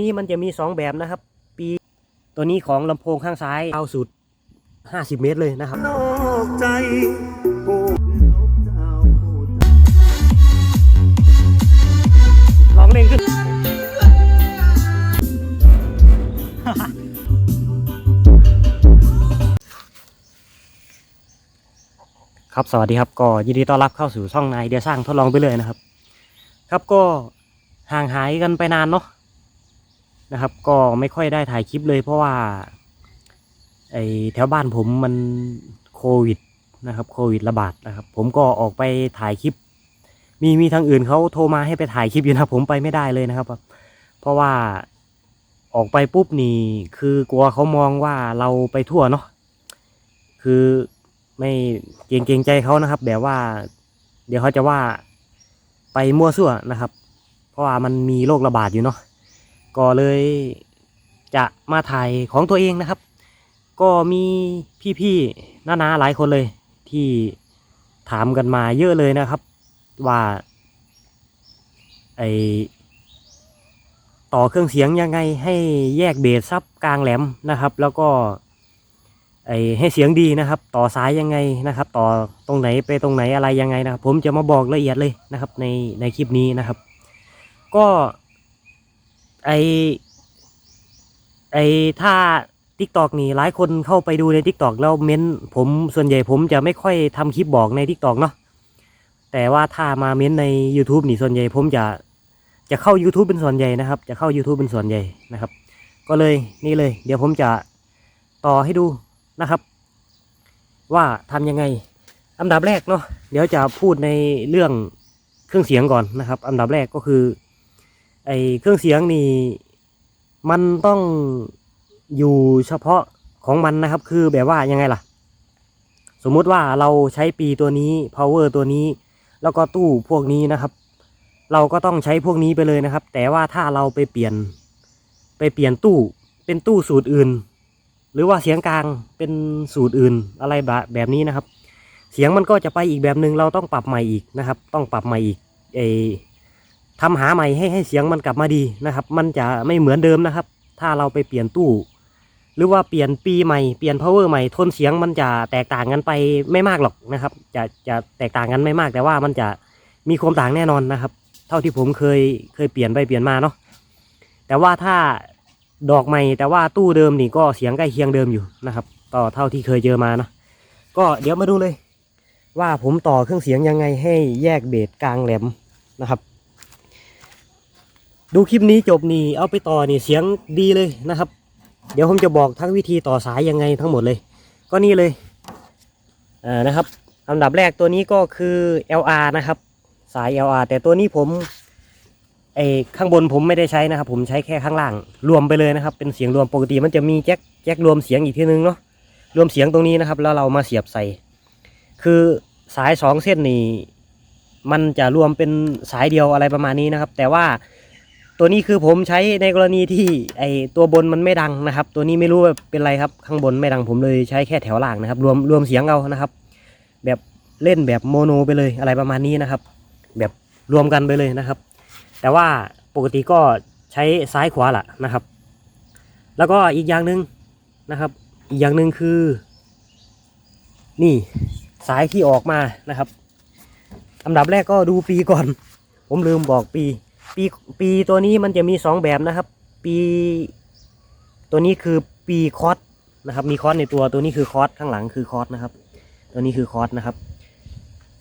นี้มันจะมีสองแบบนะครับ ปีตัวนี้ของลำโพงข้างซ้ายยาสุด 50 เมตรเลยนะครับนอกใจผู้เจ้าผู้ร้องเร่งขึ้นครับสวัสดีครับก็ยินดีต้อนรับเข้าสู่ช่องนายเดียสร้างทดลองไปเลยนะครับ ครับก็ห่างหายกันไปนานเนาะ นะครับ ก็ไม่ค่อยได้ถ่ายคลิปเลย เพราะว่าไอแถวบ้านผมมันโควิดนะครับโควิดระบาดนะครับ ผมก็ออกไปถ่ายคลิป มีมีทางอื่นเขาโทรมาให้ไปถ่ายคลิปอยู่นะผมไปไม่ได้เลยนะครับ เพราะว่าออกไปปุ๊บนี่คือกลัวเขามองว่าเราไปทั่วเนาะคือไม่เกรงเกรงใจเขานะครับ แบบว่า เดี๋ยวเขาจะว่าไปมั่วซั่วนะครับ เพราะว่ามันมีโรคระบาดอยู่เนาะ ก็เลยจะมาถ่ายของตัวเองนะครับ ก็มีพี่ๆน้าๆหลายคนเลย ที่ถามกันมาเยอะเลยนะครับ ว่าไอต่อเครื่องเสียงยังไงให้แยกเบสซับกลางแหลมนะครับ แล้วก็ไอให้เสียงดีนะครับ ต่อสายยังไงนะครับ ต่อตรงไหนไปตรงไหนอะไรยังไงนะครับ ผมจะมาบอกละเอียดเลยนะครับ ในในคลิปนี้นะครับ ก็ ไอไอถ้าทิกตอกนี่หลายคนเข้าไปดูในทิกตอกแล้วเม้นผมส่วนใหญ่ผมจะไม่ค่อยทำคลิปบอกในทิกตอกเนาะแต่ว่าถ้ามาเม้นใน YouTube นี่ส่วนใหญ่ผมจะจะเข้า YouTube เป็นส่วนใหญ่นะครับ จะเข้า YouTube เป็นส่วนใหญ่นะครับ ก็เลยนี่เลย เดี๋ยวผมจะต่อให้ดูนะครับ ว่าทำยังไง อันดับแรกเนาะเดี๋ยวจะพูดในเรื่องเครื่องเสียงก่อนนะครับ อันดับแรกก็คือ ไอเครื่องเสียงนี่มันต้องอยู่เฉพาะของมันนะครับ คือแบบว่ายังไงล่ะ สมมุติว่าเราใช้ปีตัวนี้ power ตัวนี้ แล้วก็ตู้พวกนี้นะครับ เราก็ต้องใช้พวกนี้ไปเลยนะครับ แต่ว่าถ้าเราไปเปลี่ยน ไปเปลี่ยนตู้เป็นตู้สูตรอื่น หรือว่าเสียงกลางเป็นสูตรอื่นอะไรแบบแบบนี้นะครับ เสียงมันก็จะไปอีกแบบหนึ่งเราต้องปรับใหม่อีกนะครับ ต้องปรับใหม่อีกไอ ทำหาใหม่ให้ให้เสียงมันกลับมาดีนะครับ มันจะไม่เหมือนเดิมนะครับ ถ้าเราไปเปลี่ยนตู้ หรือว่าเปลี่ยนปีใหม่เปลี่ยน power ใหม่ทนเสียงมันจะแตกต่างกันไปไม่มากหรอกนะครับ จะจะแตกต่างกันไม่มากแต่ว่ามันจะมีความต่างแน่นอนนะครับ เท่าที่ผมเคยเคยเปลี่ยนไปเปลี่ยนมาเนาะแต่ว่าถ้าดอกใหม่ แต่ว่าตู้เดิมนี่ก็เสียงใกล้เคียงเดิมอยู่นะครับต่อเท่าที่เคยเจอมาเนาะก็เดี๋ยวมาดูเลย ว่าผมต่อเครื่องเสียงยังไงให้แยกเบสกลางแหลมนะครับ ดูคลิปนี้จบนี่เอาไปต่อนี่เสียงดีเลยนะครับ เดี๋ยวผมจะบอกทั้งวิธีต่อสายยังไงทั้งหมดเลย ก็นี่เลยอ่านะครับอันดับแรกตัวนี้ก็คือ LR นะครับ สาย LR แต่ตัวนี้ผมไอข้างบนผมไม่ได้ใช้นะครับ ผมใช้แค่ข้างล่าง รวมไปเลยนะครับ เป็นเสียงรวมปกติมันจะมีแจ็คแจ็ครวมเสียงอีกทีนึงเนาะรวมเสียงตรงนี้นะครับ แล้วเรามาเสียบใส่ คือสายสองเส้นนี่มันจะรวมเป็นสายเดียวอะไรประมาณนี้นะครับ แต่ว่า ตัวนี้คือผมใช้ในกรณีที่ไอตัวบนมันไม่ดังนะครับ ตัวนี้ไม่รู้ว่าเป็นไรครับข้างบนไม่ดังผมเลยใช้แค่แถวล่างนะครับ รวมรวมเสียงเอานะครับ แบบเล่นแบบโมโนไปเลยอะไรประมาณนี้นะครับ แบบรวมกันไปเลยนะครับ แต่ว่าปกติก็ใช้ซ้ายขวาแหละนะครับ แล้วก็อีกอย่างหนึ่งนะครับ อีกอย่างหนึ่งคือ นี่สายที่ออกมานะครับอันดับแรกก็ดูปีก่อน ผมลืมบอกปี ปีปีตัวนี้มันจะมีสองแบบนะครับ ปีตัวนี้คือปีคอสนะครับมีคอสในตัวตัวนี้คือคอสข้างหลังคือคอสนะครับ ตัวนี้คือคอสนะครับ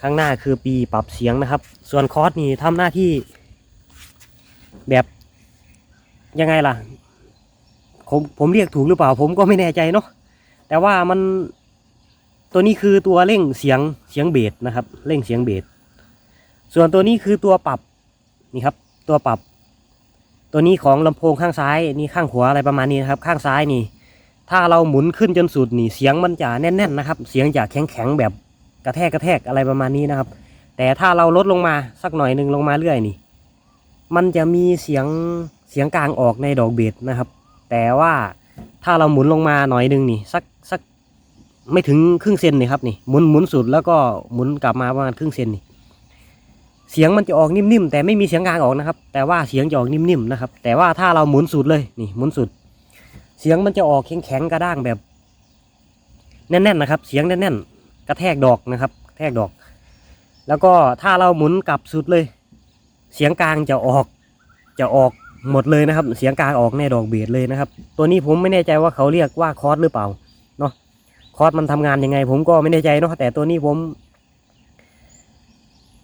ข้างหน้าคือปีปรับเสียงนะครับ ส่วนคอสนี่ทำหน้าที่แบบยังไงล่ะ ผมผมเรียกถูกหรือเปล่า ผมก็ไม่แน่ใจเนาะแต่ว่ามันตัวนี้คือตัวเร่งเสียงเสียงเบสนะครับ เร่งเสียงเบสส่วนตัวนี้คือตัวปรับนี่ครับ ตัวปรับ ตัวนี้ของลำโพงข้างซ้ายนี่ข้างขวาอะไรประมาณนี้นะครับ ข้างซ้ายนี่ ถ้าเราหมุนขึ้นจนสุดนี่เสียงมันจะแน่นๆนะครับ เสียงจะแข็งๆแบบกระแทกกระแทกอะไรประมาณนี้นะครับ แต่ถ้าเราลดลงมาสักหน่อยหนึ่งลงมาเรื่อยนี่ มันจะมีเสียงเสียงกลางออกในดอกเบสนะครับ แต่ว่าถ้าเราหมุนลงมาหน่อยหนึ่งนี่สักสักไม่ถึงครึ่งเซนนี่ครับนี่หมุนหมุนสุดแล้วก็หมุนกลับมาประมาณครึ่งเซนนี่ เสียงมันจะออกนิ่มๆแต่ไม่มีเสียงกลางออกนะครับ แต่ว่าเสียงจะออกนิ่มๆนะครับ แต่ว่าถ้าเราหมุนสุดเลยนี่หมุนสุด เสียงมันจะออกแข็งๆกระด้างแบบแน่นๆนะครับ เสียงแน่นๆกระแทกดอกนะครับแทกดอก แล้วก็ถ้าเราหมุนกลับสุดเลย เสียงกลางจะออกจะออกหมดเลยนะครับ เสียงกลางออกในดอกเบียดเลยนะครับ ตัวนี้ผมไม่แน่ใจว่าเขาเรียกว่าคอร์สหรือเปล่าเนาะคอร์สมันทำงานยังไง ผมก็ไม่แน่ใจเนาะแต่ตัวนี้ผม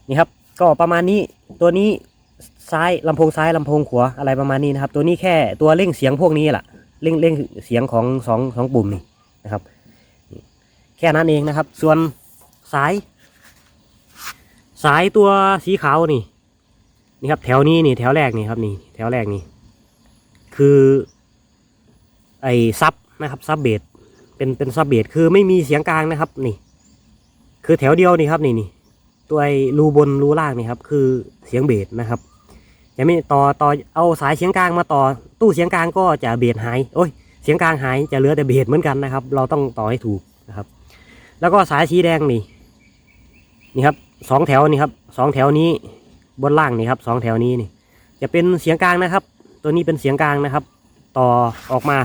นี่ครับ ก็ประมาณนี้ตัวนี้ซ้ายลำโพงซ้ายลำโพงขวาอะไรประมาณนี้นะครับ ตัวนี้แค่ตัวเร่งเสียงพวกนี้แหละเร่งเร่งเสียงของสองสองปุ่มนี่นะครับ แค่นั้นเองนะครับ ส่วนสาย สายตัวสีขาวนี่ นี่ครับ แถวนี้นี่แถวแรกนี่ครับนี่ แถวแรกนี่ คือ ไอ้ซับนะครับซับเบสเป็นเป็นซับเบสคือไม่มีเสียงกลางนะครับ นี่ คือแถวเดียวนี่ครับนี่นี่ ตัวรูบนรูล่างนี่ครับคือเสียงเบสนะครับจะไม่ต่อต่อเอาสายเสียงกลางมาต่อ ตู้เสียงกลางก็จะเบสหายโอ้ยเสียงกลางหายจะเหลือแต่เบสเหมือนกันนะครับ เราต้องต่อให้ถูกนะครับ แล้วก็สายสีแดงนี่นี่ครับสองแถวนี่ครับสองแถวนี้บนล่างนี่ครับสองแถวนี้นี่ จะเป็นเสียงกลางนะครับ ตัวนี้เป็นเสียงกลางนะครับ ต่อออกมา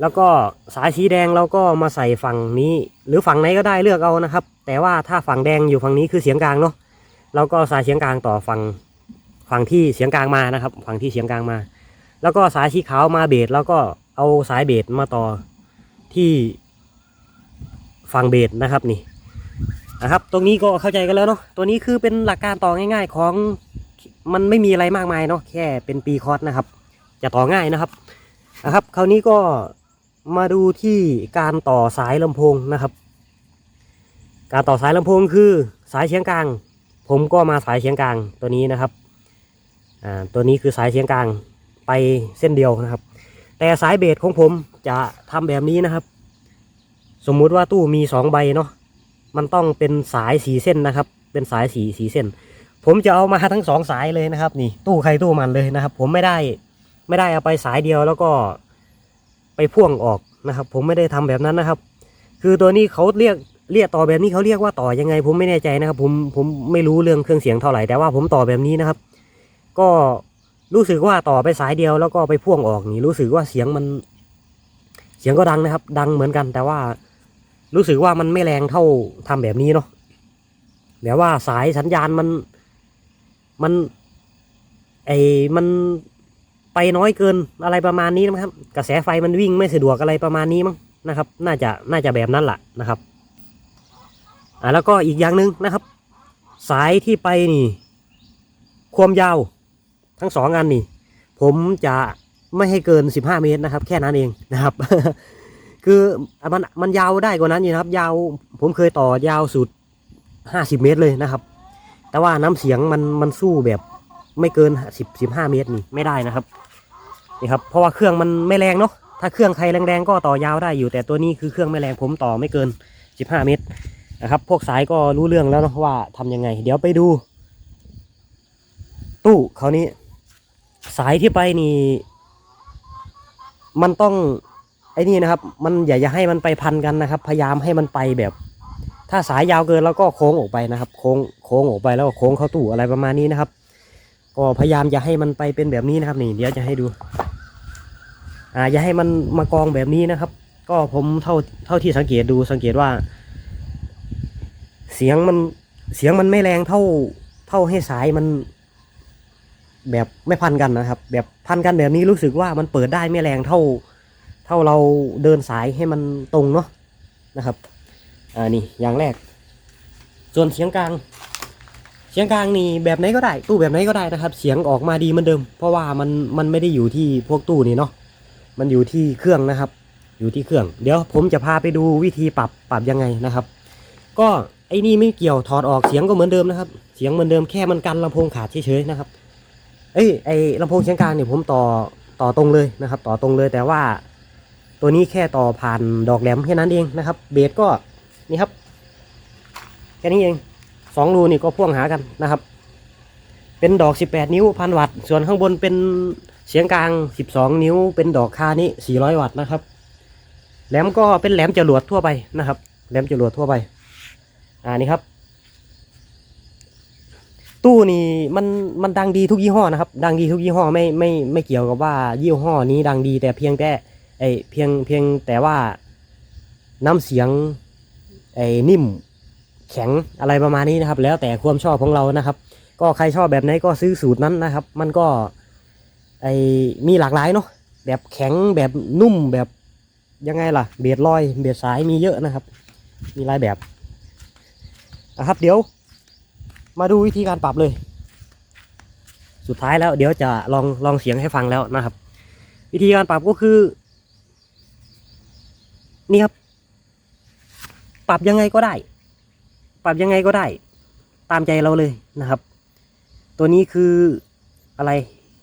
แล้วก็สายสีแดงเราก็มาใส่ฝั่งนี้ หรือฝั่งไหนก็ได้เลือกเอานะครับ แต่ว่าถ้าฝั่งแดงอยู่ฝั่งนี้คือเสียงกลางเนาะเราก็สายเสียงกลางต่อฝั่งฝั่งที่เสียงกลางมานะครับ ฝั่งที่เสียงกลางมา แล้วก็สายสีขาวมาเบสแล้วก็เอาสายเบสมาต่อที่ฝั่งเบสนะครับนี่นะครับ ตรงนี้ก็เข้าใจกันแล้วเนาะตัวนี้คือเป็นหลักการต่อง่าย ๆ ของมันไม่มีอะไรมากมายเนาะแค่เป็นปีคอร์สนะครับ จะต่อง่ายนะครับนะครับ คราวนี้ก็ มาดูที่การต่อสายลำโพงนะครับ การต่อสายลำโพงคือสายเสียงกลาง ผมก็มาสายเสียงกลางตัวนี้นะครับอ่าตัวนี้คือสายเสียงกลางไปเส้นเดียวนะครับ แต่สายเบสของผมจะทำแบบนี้นะครับ สมมุติว่าตู้มีสองใบเนาะมันต้องเป็นสายสีเส้นนะครับ เป็นสายสีสีเส้น ผมจะเอามาทั้งสองสายเลยนะครับ นี่ตู้ใครตู้มันเลยนะครับ ผมไม่ได้ไม่ได้เอาไปสายเดียวแล้วก็ ไปพ่วงออกนะครับ ผมไม่ได้ทำแบบนั้นนะครับ คือตัวนี้เขาเรียกเรียกต่อแบบนี้เขาเรียกว่าต่อยังไง ผมไม่แน่ใจนะครับ ผมผมไม่รู้เรื่องเครื่องเสียงเท่าไหร่แต่ว่าผมต่อแบบนี้นะครับ ก็รู้สึกว่าต่อไปสายเดียวแล้วก็ไปพ่วงออกนี่รู้สึกว่าเสียงมัน เสียงก็ดังนะครับ ดังเหมือนกัน แต่ว่ารู้สึกว่ามันไม่แรงเท่าทำแบบนี้เนาะแบบว่าสายสัญญาณมันมันไอมัน ไปน้อยเกินอะไรประมาณนี้นะครับ กระแสไฟมันวิ่งไม่สะดวกอะไรประมาณนี้มั้งนะครับ น่าจะน่าจะแบบนั้นแหละนะครับอ่าแล้วก็อีกอย่างหนึ่งนะครับ สายที่ไปนี่ ความยาวทั้งสองอันนี่ ผมจะไม่ให้เกิน 15 เมตรนะครับ แค่นั้นเองนะครับ คือมันมันยาวได้กว่านั้นอยู่นะครับ ยาวผมเคยต่อยาวสุด 50 เมตรเลยนะครับ แต่ว่าน้ำเสียงมันมันสู้แบบไม่เกินสิบสิบห้าเมตรนี่ไม่ได้นะครับ นี่ครับเพราะว่าเครื่องมันไม่แรงเนาะถ้าเครื่องใครแรงๆก็ต่อยาวได้อยู่ แต่ตัวนี้คือเครื่องไม่แรงผมต่อไม่เกินสิบห้าเมตรนะครับพวกสายก็รู้เรื่องแล้วเนาะว่าทำยังไง เดี๋ยวไปดู ตู้เขานี้ สายที่ไปนี่ มันต้องไอ้นี่นะครับ มันอย่าอย่าให้มันไปพันกันนะครับ พยายามให้มันไปแบบ ถ้าสายยาวเกินแล้วก็โค้งออกไปนะครับ โค้งโค้งออกไปแล้วก็โค้งเข้าตู้อะไรประมาณนี้นะครับ ก็พยายามอย่าให้มันไปเป็นแบบนี้นะครับนี่ เดี๋ยวจะให้ดู อ่าอย่าให้มันมากองแบบนี้นะครับ ก็ผมเท่าเท่าที่สังเกตดูสังเกตว่า เสียงมันเสียงมันไม่แรงเท่าเท่าให้สายมัน แบบไม่พันกันนะครับ แบบพันกันแบบนี้รู้สึกว่ามันเปิดได้ไม่แรงเท่า เท่าเราเดินสายให้มันตรงเนาะนะครับอ่านี่อย่างแรก ส่วนเสียงกลางเสียงกลางนี่แบบไหนก็ได้ ตู้แบบไหนก็ได้นะครับ เสียงออกมาดีเหมือนเดิม เพราะว่ามันมันไม่ได้อยู่ที่พวกตู้นี่เนาะ มันอยู่ที่เครื่องนะครับ อยู่ที่เครื่อง เดี๋ยวผมจะพาไปดูวิธีปรับปรับยังไงนะครับ ก็ไอ้นี่ไม่เกี่ยวถอดออกเสียงก็เหมือนเดิมนะครับ เสียงเหมือนเดิมแค่มันกันลำโพงขาดเฉยๆนะครับ เอ้ยไอ้ลำโพงเสียงกลางเนี่ยผมต่อต่อตรงเลยนะครับ ต่อตรงเลยแต่ว่าตัวนี้แค่ต่อผ่านดอกแหลมแค่นั้นเองนะครับ เบสก็นี่ครับแค่นี้เองสองรูนี่ก็พ่วงหากันนะครับ เป็นดอก 18 นิ้วพันวัตต์ส่วนข้างบนเป็น เสียงกลาง 12 นิ้วเป็นดอกคานี้ 400 วัตต์นะครับ แหลมก็เป็นแหลมจรวดทั่วไปนะครับ แหลมจรวดทั่วไป อ่านี่ครับ ตู้นี่มันมันดังดีทุกยี่ห้อนะครับ ดังดีทุกยี่ห้อไม่ไม่ไม่เกี่ยวกับว่ายี่ห้อนี้ดังดีแต่เพียงแต่ไอเพียงเพียงแต่ว่าน้ำเสียงไอ้นิ่มแข็งอะไรประมาณนี้นะครับ แล้วแต่ความชอบของเรานะครับ ก็ใครชอบแบบไหนก็ซื้อสูตรนั้นนะครับ มันก็ ไอมีหลากหลายเนาะแบบแข็งแบบนุ่มแบบยังไงล่ะ เบียดลอยเบียดสายมีเยอะนะครับ มีหลายแบบนะครับ เดี๋ยว มาดูวิธีการปรับเลย สุดท้ายแล้ว เดี๋ยวจะลองลองเสียงให้ฟังแล้วนะครับ วิธีการปรับก็คือ นี่ครับ ปรับยังไงก็ได้ ปรับยังไงก็ได้ ตามใจเราเลยนะครับ ตัวนี้คืออะไร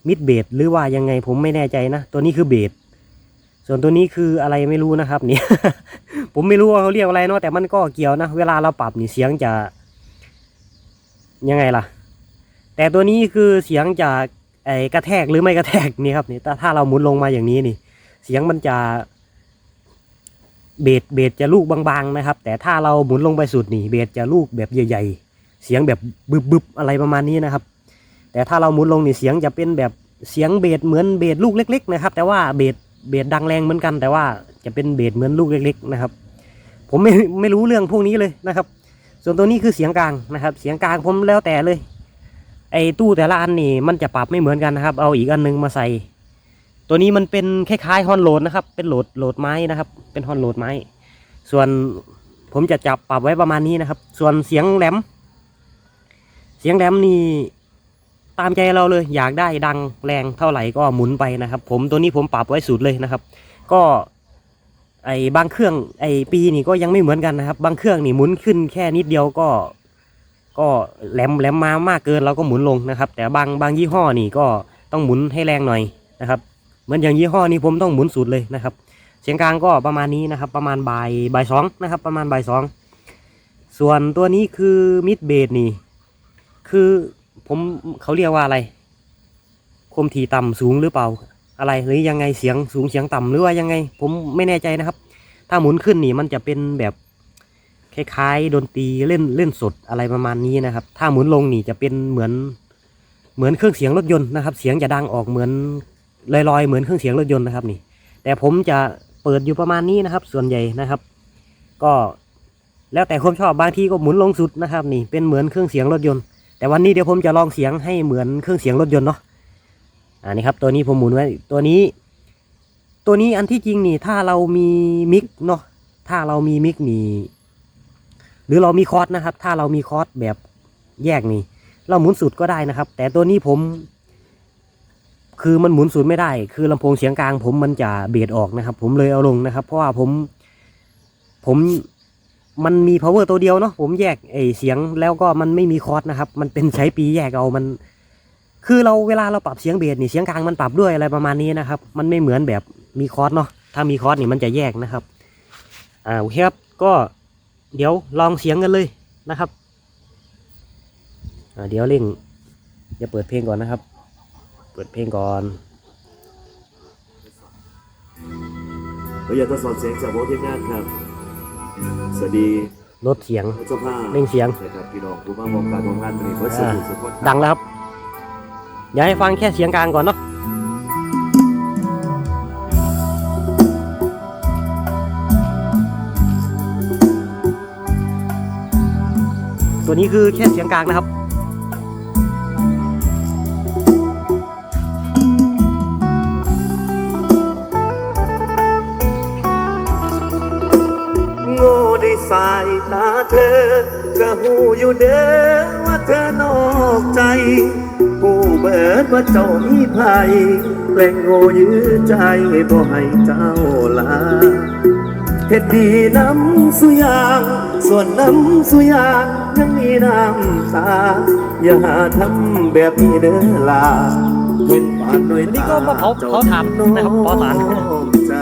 มิดเบสหรือว่ายังไงผมไม่แน่ใจนะ ตัวนี้คือเบสส่วนตัวนี้คืออะไรไม่รู้นะครับเนี่ยผมไม่รู้ว่าเขาเรียกอะไรเนาะแต่มันก็เกี่ยวนะ เวลาเราปรับนี่เสียงจะยังไงล่ะ แต่ตัวนี้คือเสียงจากไอ้กระแทกหรือไม่กระแทกนี่ครับนี่ถ้าถ้าเราหมุนลงมาอย่างนี้นี่ เสียงมันจะเบสเบสจะลูกบางๆนะครับ แต่ถ้าเราหมุนลงไปสุดนี่เบสจะลูกแบบใหญ่ ๆ เสียงแบบบึบๆอะไรประมาณนี้นะครับ แต่ถ้าเราหมุนลงนี่เสียงจะเป็นแบบเสียงเบสเหมือนเบสลูกเล็ก ๆ นะครับ แต่ว่าเบสเบสดังแรงเหมือนกัน แต่ว่าจะเป็นเบสเหมือนลูกเล็ก ๆ นะครับ ผมไม่ไม่รู้เรื่องพวกนี้เลยนะครับ ส่วนตัวนี้คือเสียงกลางนะครับ เสียงกลางผมแล้วแต่เลย ไอ้ตู้แต่ละอันนี่มันจะปรับไม่เหมือนกันนะครับ เอาอีกอันนึงมาใส่ ตัวนี้มันเป็นคล้ายๆฮอนโหลดนะครับ เป็นโหลดโหลดไม้นะครับ เป็นฮอนโหลดไม้ ส่วนผมจะจับปรับไว้ประมาณนี้นะครับ ส่วนเสียงแหลม เสียงแหลมนี่ ตามใจเราเลยอยากได้ดังแรงเท่าไหร่ก็หมุนไปนะครับ ผมตัวนี้ผมปรับไว้สุดเลยนะครับ ก็ไอ้บางเครื่องไอ้ปีนี่ก็ยังไม่เหมือนกันนะครับ บางเครื่องนี่หมุนขึ้นแค่นิดเดียวก็ ก็แหลมแหลมมามากเกินเราก็หมุนลงนะครับ แต่บางบางยี่ห้อนี่ก็ต้องหมุนให้แรงหน่อยนะครับเหมือนอย่างยี่ห้อนี้ผมต้องหมุนสุดเลยนะครับ เสียงกลางก็ประมาณนี้นะครับ ประมาณบ่ายบ่ายสองนะครับ ประมาณบ่ายสองส่วนตัวนี้คือมิดเบสนี่ คือ ผมเขาเรียกว่าอะไรคมถี่ต่ำสูงหรือเปล่า อะไรหรือยังไงเสียงสูงเสียงต่ำหรือว่ายังไง ผมไม่แน่ใจนะครับ ถ้าหมุนขึ้นนี่มันจะเป็นแบบคล้ายๆดนตรีเล่นเล่นสดอะไรประมาณนี้นะครับ ถ้าหมุนลงนี่จะเป็นเหมือนเหมือนเครื่องเสียงรถยนต์นะครับ เสียงจะดังออกเหมือนลอยๆเหมือนเครื่องเสียงรถยนต์นะครับนี่ แต่ผมจะเปิดอยู่ประมาณนี้นะครับ ส่วนใหญ่นะครับ ก็แล้วแต่ความชอบบางทีก็หมุนลงสุดนะครับ นี่เป็นเหมือนเครื่องเสียงรถยนต์ แต่วันนี้เดี๋ยวผมจะลองเสียงให้เหมือนเครื่องเสียงรถยนต์เนาะอ่านี่ครับตัวนี้ผมหมุนไว้ตัวนี้ ตัวนี้อันที่จริงนี่ถ้าเรามีมิกเนาะถ้าเรามีมิกนี่หรือเรามีคอร์สนะครับ ถ้าเรามีคอร์สแบบแยกนี่ เราหมุนสุดก็ได้นะครับ แต่ตัวนี้ผม คือมันหมุนสุดไม่ได้ คือลำโพงเสียงกลาง ผมมันจะเบียดออกนะครับ ผมเลยเอาลงนะครับ เพราะว่าผมผม มันมี power ตัวเดียวเนาะผมแยกไอเสียงแล้วก็มันไม่มีคอร์สนะครับ มันเป็นใช้ปีแยกเอามัน คือเราเวลาเราปรับเสียงเบสนี่เสียงกลางมันปรับด้วยอะไรประมาณนี้นะครับ มันไม่เหมือนแบบมีคอร์สเนาะถ้ามีคอร์สนี่มันจะแยกนะครับอ่าโอเคครับก็เดี๋ยวลองเสียงกันเลยนะครับอ่าเดี๋ยวเร่งจะเปิดเพลงก่อนนะครับ เปิดเพลงก่อนเราอยากทดสอบเสียงจากวงทีมงานครับ สวัสดีลดเสียงเจ้าภาพเร่งเสียงนะครับพี่น้องผู้มามองการทำงานวันนี้เพื่อสนุกสุขคนดังแล้วครับเดี๋ยวให้ฟังแค่เสียงกลางก่อนเนาะตัวนี้คือแค่เสียงกลางนะครับ เธอก็หูอยู่เด้อว่าเธอนอกใจผู้เบิดว่าเจ้ามีภัยแกล้งโง่ยื้อใจบ่ให้เจ้าลาเฮ็ดดีน้ำสุยาง ส่วนน้ำสุยางยังมีน้ำตา อย่าทำแบบนี้เด้อลาเห็นปานด้วยนนี้ตาก็มาเผาเผาถานนะครับเผาถ่านใจ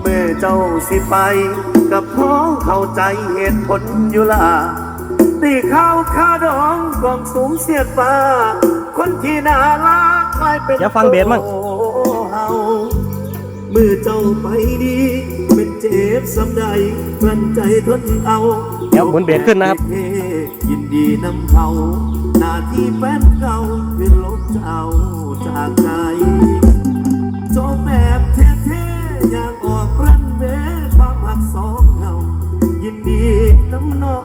เมื่อเจ้าสิไป กับพ้องเข้าใจเหตุผลอยู่ล่ะตีข้าวข้าดองกองสูงเสียดฟ้า คนที่น่ารักกลายเป็นเดี๋ยวฟังเบสมั่งโตเฮาเมื่อเจ้าไปดีเป็นเจ็บสำใดกลั้นใจทนเอาแอดี๋ยวหมุนเบรกขึ้นนะครับยินดีนำเขาหน้าที่แฟนเก่าคือลบเจ้าจากใจโจบแบบเท่ๆอยากออกรันเวควา มหักสองเงายินดีน้ำนอ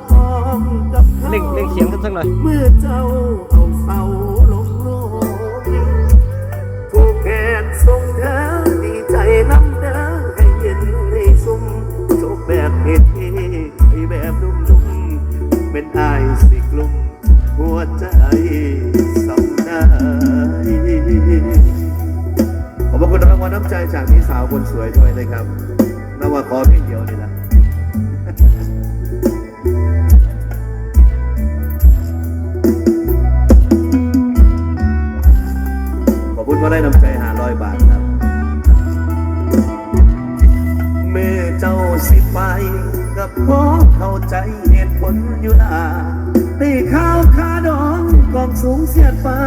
งกับเขาเร่งเร่งเสียงขึ้นสักหน่อยเมื่อเจ้าเอาเสาลงโลกผู้แขนทรงเธอดีใจน้ำเด้อให้เย็นให้ซุ่มจบแบบเท่ๆให้แบบนุ่มๆเป็นอายสิกลุ่มหัวใจสำได้ขอบพระคุณรางวัลน้ำใจจากพี่สาวคนสวยด้วยนะครับน ว่าขอเพียงเดียวนี่แหละขอบคุณก็ได้นำใจหาร้อยบาทครับเมื่อเจ้าสิไปกับพ่อเข้าใจเหตุผลอยู่นาได้ข้าวคาดองกองสูงเสียดฟ้า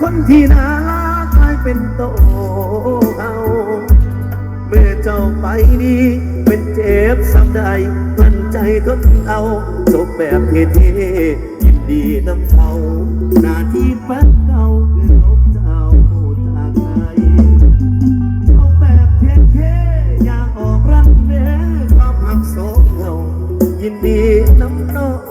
คนที่น่ารักกลายเป็นโต เจ้าไปนี้เป็นเจ็บซ้ำใดมันใจทนเอาจบแบบเท่ๆยินดีน้ำเขาหน้าที่แฟนเก่าคือลบเจ้าจากใจเอาแบบเท่ๆอยากออกรันเด้ความหักสองเงายินดีน้ำนอง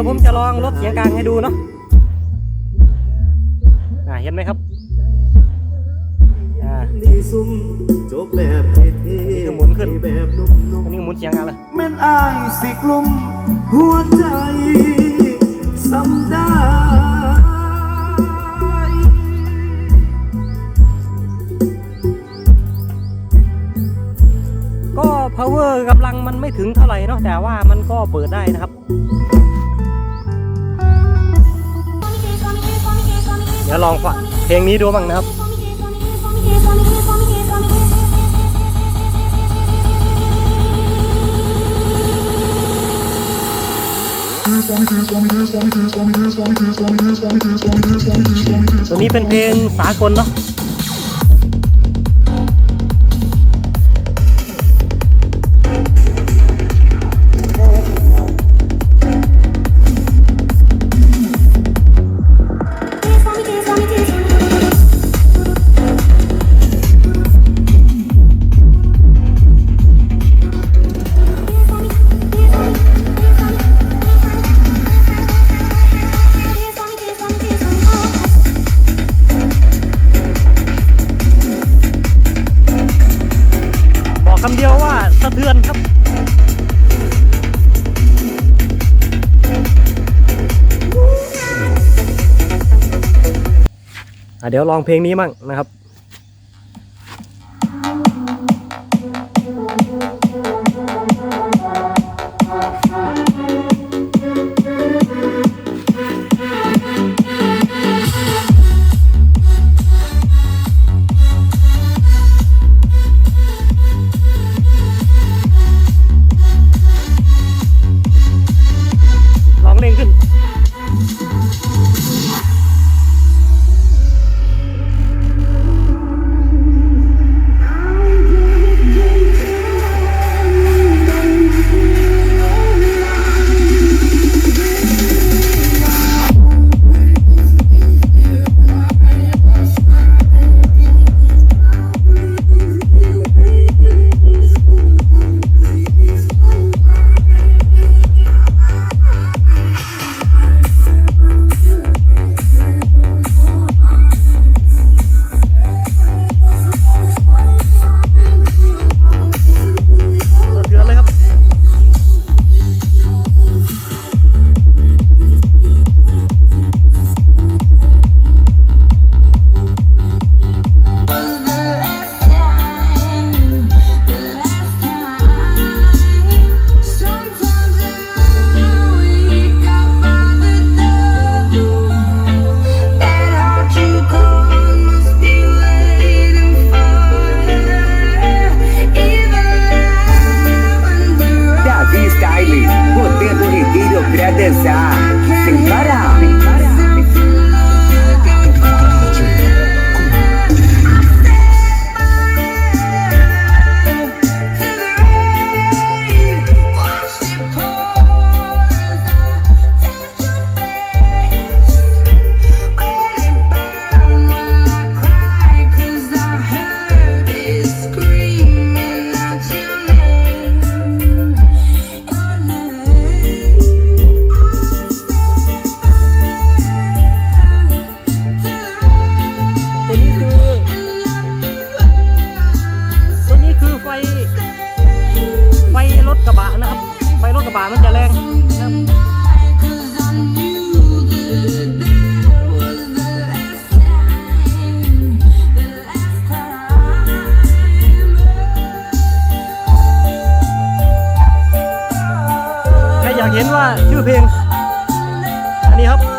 ดี๋ยวผมจะลองลดเสียงกลางให้ดูเนาะอ่าเห็นไหมครับอ่านี่ซุ่มจบแบบเท่ๆหมุนขึ้นแบบนุ่มอันนี้หมุนเสียงกลางเลยแม่นอายสิกลุ่มหัวใจสำได้ก็ power กำลังมันไม่ถึงเท่าไหร่เนาะแต่ว่ามันก็เปิดได้นะครับ ดี๋ยวลองฟังเพลงนี้ดูบ้างนะครับตัวนี้เป็นเพลงสากลเนาะ เดี๋ยวลองเพลงนี้มั่งนะครับ คือไฟ ไฟรถกระบะนะครับ ไฟรถกระบะมันจะแรงใครอยากเห็นว่าชื่อเพลง อันนี้ครับ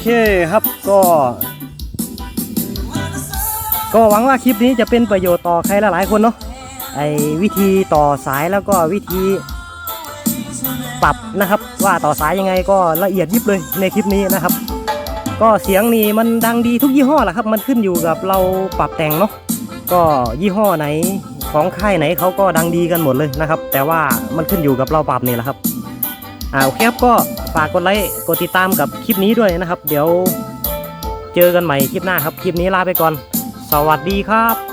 เคครับก็ ก็หวังว่าคลิปนี้จะเป็นประโยชน์ต่อใครหลายๆคนเนาะไอ้วิธีต่อสายแล้วก็วิธีปรับนะครับ ว่าต่อสายยังไงก็ละเอียดยิบเลยในคลิปนี้นะครับ ก็เสียงนี่มันดังดีทุกยี่ห้อแหละครับ มันขึ้นอยู่กับเราปรับแต่งเนาะก็ยี่ห้อไหนของค่ายไหนเขาก็ดังดีกันหมดเลยนะครับ แต่ว่ามันขึ้นอยู่กับเราปรับนี่แหละครับ อ่าโอเคครับก็ฝากกดไลค์กดติดตามกับคลิปนี้ด้วยนะครับ เดี๋ยวเจอกันใหม่คลิปหน้าครับ คลิปนี้ลาไปก่อน สวัสดีครับ